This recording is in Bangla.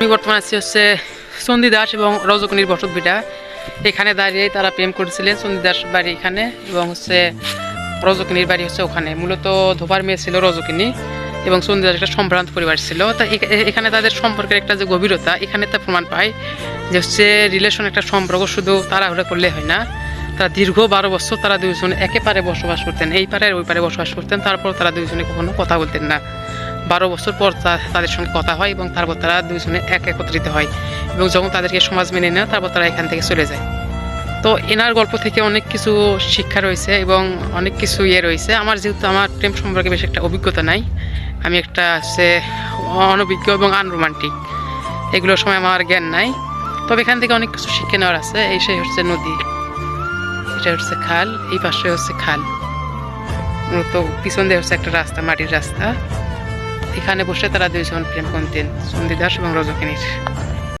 আমি বর্তমানে আছি হচ্ছে চণ্ডীদাস এবং রজকনির বসত ভিটা এখানে দাঁড়িয়ে তারা প্রেম করেছিলেন চণ্ডীদাস বাড়ি এখানে এবং হচ্ছে রজকিনীর বাড়ি হচ্ছে ওখানে। মূলত ধোপার মেয়ে ছিল রজকিনী এবং চণ্ডীদাস একটা সম্ভ্রান্ত পরিবার ছিল। তা এখানে তাদের সম্পর্কের একটা যে গভীরতা, এখানে তা প্রমাণ পায় যে হচ্ছে রিলেশন একটা সম্পর্ক শুধু তাড়াহুড়া করলে হয় না। তারা দীর্ঘ বারো বছর তারা দুইজন একে পারে বসবাস করতেন, এই পারে ওই পারে বসবাস করতেন, তারপর তারা দুইজনে কখনো কথা বলতেন না। বারো বছর পর তাদের সঙ্গে কথা হয় এবং তারপর তারা দুজনে এক একত্রিত হয় এবং যখন তাদেরকে সমাজ মেনে নেয়, তারপর তারা এখান থেকে চলে যায়। তো এনার গল্প থেকে অনেক কিছু শিক্ষা রয়েছে এবং অনেক কিছু ইয়ে রয়েছে। আমার যেহেতু আমার প্রেম সম্পর্কে বেশ একটা অভিজ্ঞতা নাই, আমি একটা হচ্ছে অনভিজ্ঞ এবং আনরোমান্টিক এগুলোর সময় আমার জ্ঞান নাই। তবে এখান থেকে অনেক কিছু শিক্ষা নেওয়ার আছে, এই সেই হচ্ছে নদী, এটা হচ্ছে খাল, এই পাশে হচ্ছে খাল। মূলত পিছন দিয়ে হচ্ছে একটা রাস্তা, মাটির রাস্তা। এখানে বসে তারা দুইজন প্রেম করতেন সন্দিদাস এবং রজকিনীর।